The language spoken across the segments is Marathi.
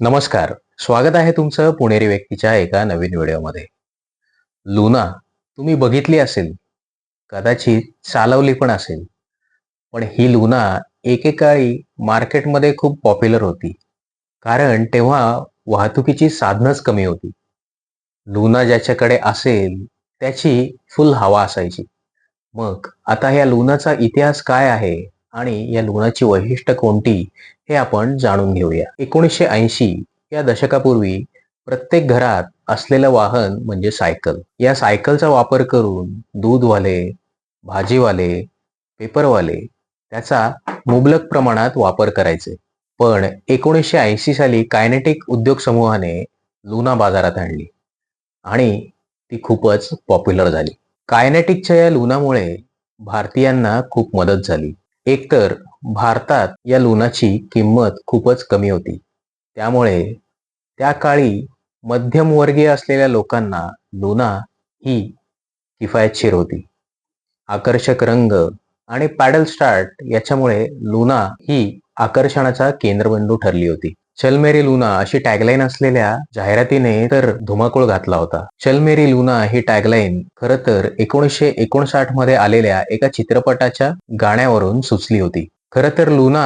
नमस्कार. स्वागत आहे तुमचं पुणेरी व्यक्तीच्या एका नवीन व्हिडिओमध्ये. लुना तुम्ही बघितली असेल. कदाचित चालवली पण असेल. पण ही लुना एकेकाळी मार्केटमध्ये खूप पॉप्युलर होती. कारण तेव्हा वाहतुकीची साधनच कमी होती. लुना ज्याच्याकडे असेल त्याची फुल हवा असायची. मग आता या लुनाचा इतिहास काय आहे? आणि या लुणाची वैशिष्ट्य कोणती हे आपण जाणून घेऊया. एकोणीसशे ऐंशी या दशकापूर्वी प्रत्येक घरात असलेलं वाहन म्हणजे सायकल. या सायकलचा वापर करून दूधवाले भाजीवाले पेपरवाले त्याचा मुबलक प्रमाणात वापर करायचे. पण एकोणीसशे ऐंशी साली कायनेटिक उद्योग समूहाने लुना बाजारात आणली आणि ती खूपच पॉप्युलर झाली. कायनेटिकच्या या लुनामुळे भारतीयांना खूप मदत झाली. एकतर भारतात या लोनाची किंमत खूपच कमी होती. त्यामुळे त्या काळी मध्यमवर्गीय असलेल्या लोकांना लोना ही किफायतशीर होती. आकर्षक रंग आणि पॅडल स्टार्ट याच्यामुळे लोना ही आकर्षणाचा केंद्रबिंदू ठरली होती. चलमेरी लुना अशी टॅगलाईन असलेल्या जाहिरातीने तर धुमाकूळ घातला होता. चलमेरी लुना ही टॅगलाईन खर तर एकोणीसशे एकोणसाठमध्ये आलेल्या एका चित्रपटाच्या गाण्यावरून सुचली होती. खर तर लुना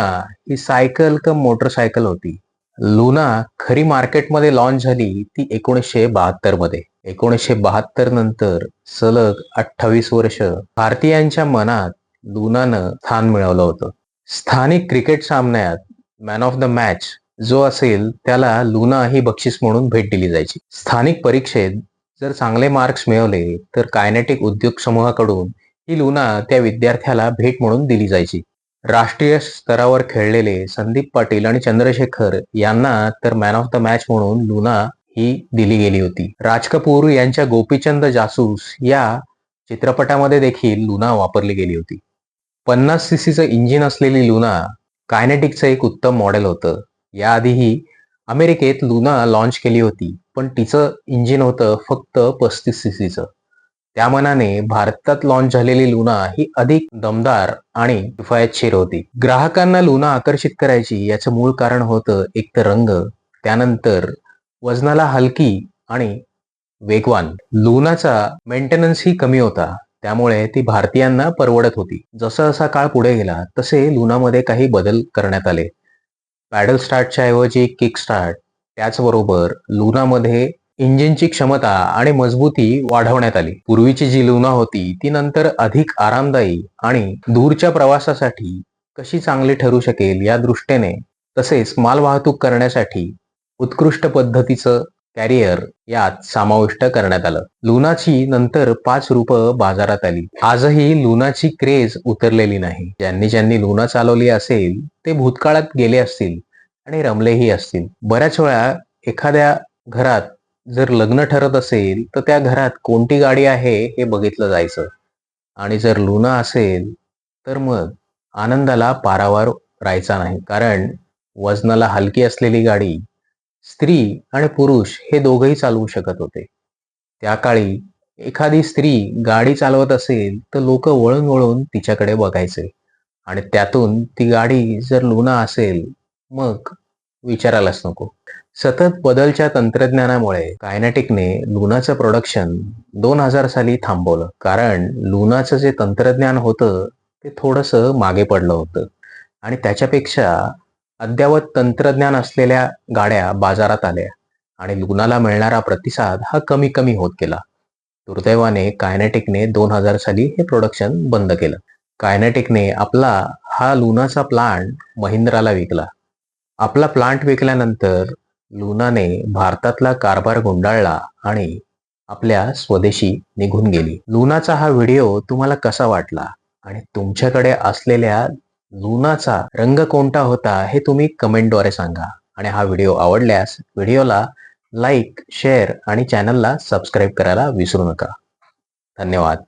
ही सायकल कम मोटरसायकल होती? लुना खरी मार्केटमध्ये लॉन्च झाली ती एकोणीसशे बहात्तरमध्ये. एकोणीसशे बहात्तर नंतर सलग अठ्ठावीस वर्ष भारतीयांच्या मनात लुनानं स्थान मिळवलं होतं. स्थानिक क्रिकेट सामन्यात मॅन ऑफ द मॅच जो असेल त्याला लुना ही बक्षीस म्हणून भेट दिली जायची. स्थानिक परीक्षेत जर चांगले मार्क्स मिळवले तर कायनेटिक उद्योग समूहाकडून ही लुना त्या विद्यार्थ्याला भेट म्हणून दिली जायची. राष्ट्रीय स्तरावर खेळलेले संदीप पाटील आणि चंद्रशेखर यांना तर मॅन ऑफ द मॅच म्हणून लुना ही दिली गेली होती. राज कपूर यांच्या गोपीचंद जासूस या चित्रपटामध्ये देखील लुना वापरली गेली होती. पन्नास सीसीचं इंजिन असलेली लुना कायनेटिकचं एक उत्तम मॉडेल होतं. याआधीही अमेरिकेत लुना लॉन्च केली होती पण तिचं इंजिन होतं फक्त पस्तीस सीसीचं त्या मनाने भारतात लॉन्च झालेली लुना ही अधिक दमदार आणि किफायतशीर होती. ग्राहकांना लुना आकर्षित करायची याचं मूळ कारण होतं एक तर रंग त्यानंतर वजनाला हलकी आणि वेगवान. लुनाचा मेंटेनन्सही कमी होता त्यामुळे ती भारतीयांना परवडत होती. जसा असा काळ पुढे गेला तसे लुनामध्ये काही बदल करण्यात आले. पॅडल स्टार्टच्या ऐवजी किक स्टार्ट त्याचबरोबर लुनामध्ये इंजिनची क्षमता आणि मजबूती वाढवण्यात आली. पूर्वीची जी लुना होती ती नंतर अधिक आरामदायी आणि दूरच्या प्रवासासाठी कशी चांगली ठरू शकेल या दृष्टीने तसेच माल वाहतूक करण्यासाठी उत्कृष्ट पद्धतीचं कॅरियर यात समाविष्ट करण्यात आलं. लुनाची नंतर पाच रूप बाजारात आली. आजही लुनाची क्रेज उतरलेली नाही. ज्यांनी ज्यांनी लुना चालवली असेल ते भूतकाळात गेले असतील. आणि रमलेही असतील. बऱ्याच वेळा एखाद्या घरात जर लग्न ठरत असेल तर त्या घरात कोणती गाडी आहे हे बघितलं जायचं. आणि जर लुना असेल तर मग आनंदाला पारावार राहायचा नाही. कारण वजनाला हलकी असलेली गाडी स्त्री आणि पुरुष हे दोघंही चालवू शकत होते. त्या काळी एखादी स्त्री गाडी चालवत असेल तर लोक वळून वळून तिच्याकडे बघायचे. आणि त्यातून ती गाडी जर लुना असेल मग विचारायलाच नको. सतत बदलच्या तंत्रज्ञानामुळे कायनेटिकने लुनाचं प्रोडक्शन दोन हजार साली थांबवलं. कारण लुनाचं जे तंत्रज्ञान होतं ते थोडंसं मागे पडलं होतं. आणि त्याच्यापेक्षा अद्ययावत तंत्रज्ञान असलेल्या गाड्या बाजारात आल्या. आणि लुनाला मिळणारा प्रतिसाद हा कमी कमी होत गेला. दुर्दैवाने कायनेटिकने दोन हजार साली हे प्रोडक्शन बंद केलं. कायनेटिकने आपला हा लुनाचा प्लांट महिंद्राला विकला. आपला प्लांट विकल्यानंतर लुनाने भारतातला कारभार गुंडाळला आणि आपल्या स्वदेशी निघून गेली. लुनाचा हा व्हिडिओ तुम्हाला कसा वाटला? आणि तुमच्याकडे असलेल्या लुनाचा रंग कोणता होता हे तुम्ही कमेंटद्वारे सांगा. आणि हा व्हिडिओ आवडल्यास व्हिडिओला लाईक शेअर आणि चॅनलला सबस्क्राईब करायला विसरू नका. धन्यवाद.